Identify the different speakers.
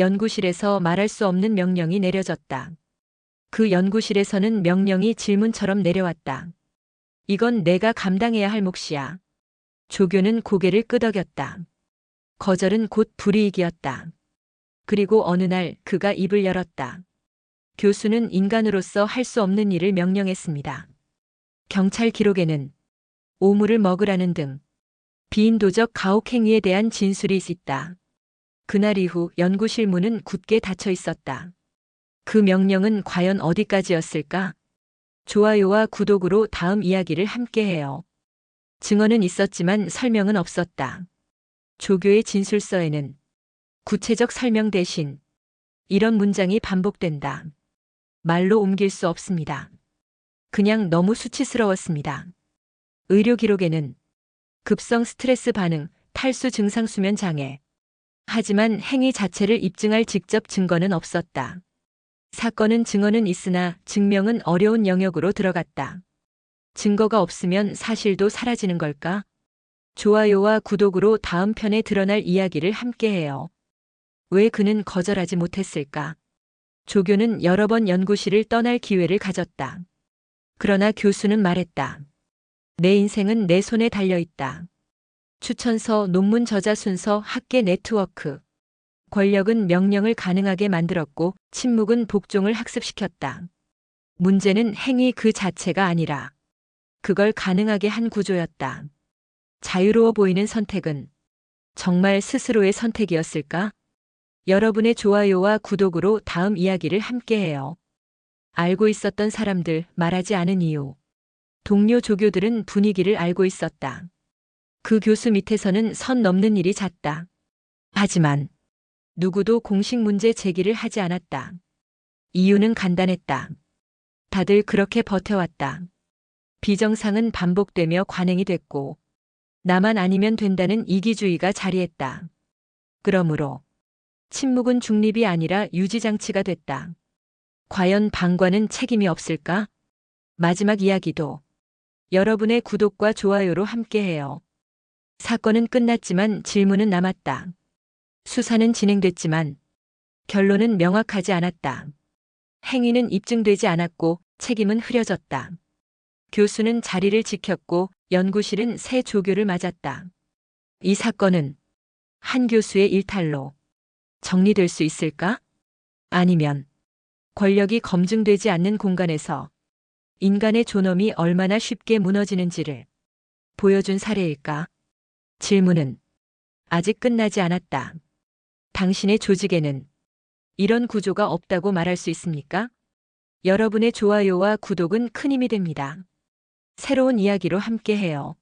Speaker 1: 연구실에서 말할 수 없는 명령이 내려졌다. 그 연구실에서는 명령이 질문처럼 내려왔다. 이건 내가 감당해야 할 몫이야. 조교는 고개를 끄덕였다. 거절은 곧 불이익이었다. 그리고 어느 날 그가 입을 열었다. 교수는 인간으로서 할 수 없는 일을 명령했습니다. 경찰 기록에는 오물을 먹으라는 등 비인도적 가혹행위에 대한 진술이 있다. 그날 이후 연구실 문은 굳게 닫혀 있었다. 그 명령은 과연 어디까지였을까? 좋아요와 구독으로 다음 이야기를 함께해요. 증언은 있었지만 설명은 없었다. 조교의 진술서에는 구체적 설명 대신 이런 문장이 반복된다. 말로 옮길 수 없습니다. 그냥 너무 수치스러웠습니다. 의료 기록에는 급성 스트레스 반응, 탈수 증상 수면 장애. 하지만 행위 자체를 입증할 직접 증거는 없었다. 사건은 증언은 있으나 증명은 어려운 영역으로 들어갔다. 증거가 없으면 사실도 사라지는 걸까? 좋아요와 구독으로 다음 편에 드러날 이야기를 함께해요. 왜 그는 거절하지 못했을까? 조교는 여러 번 연구실을 떠날 기회를 가졌다. 그러나 교수는 말했다. 내 인생은 내 손에 달려 있다. 추천서, 논문 저자 순서, 학계 네트워크. 권력은 명령을 가능하게 만들었고 침묵은 복종을 학습시켰다. 문제는 행위 그 자체가 아니라 그걸 가능하게 한 구조였다. 자유로워 보이는 선택은 정말 스스로의 선택이었을까? 여러분의 좋아요와 구독으로 다음 이야기를 함께해요. 알고 있었던 사람들 말하지 않은 이유. 동료 조교들은 분위기를 알고 있었다. 그 교수 밑에서는 선 넘는 일이 잦다. 하지만 누구도 공식 문제 제기를 하지 않았다. 이유는 간단했다. 다들 그렇게 버텨왔다. 비정상은 반복되며 관행이 됐고 나만 아니면 된다는 이기주의가 자리했다. 그러므로 침묵은 중립이 아니라 유지장치가 됐다. 과연 방관은 책임이 없을까? 마지막 이야기도 여러분의 구독과 좋아요로 함께해요. 사건은 끝났지만 질문은 남았다. 수사는 진행됐지만 결론은 명확하지 않았다. 행위는 입증되지 않았고 책임은 흐려졌다. 교수는 자리를 지켰고 연구실은 새 조교를 맞았다. 이 사건은 한 교수의 일탈로 정리될 수 있을까? 아니면 권력이 검증되지 않는 공간에서 인간의 존엄이 얼마나 쉽게 무너지는지를 보여준 사례일까? 질문은 아직 끝나지 않았다. 당신의 조직에는 이런 구조가 없다고 말할 수 있습니까? 여러분의 좋아요와 구독은 큰 힘이 됩니다. 새로운 이야기로 함께해요.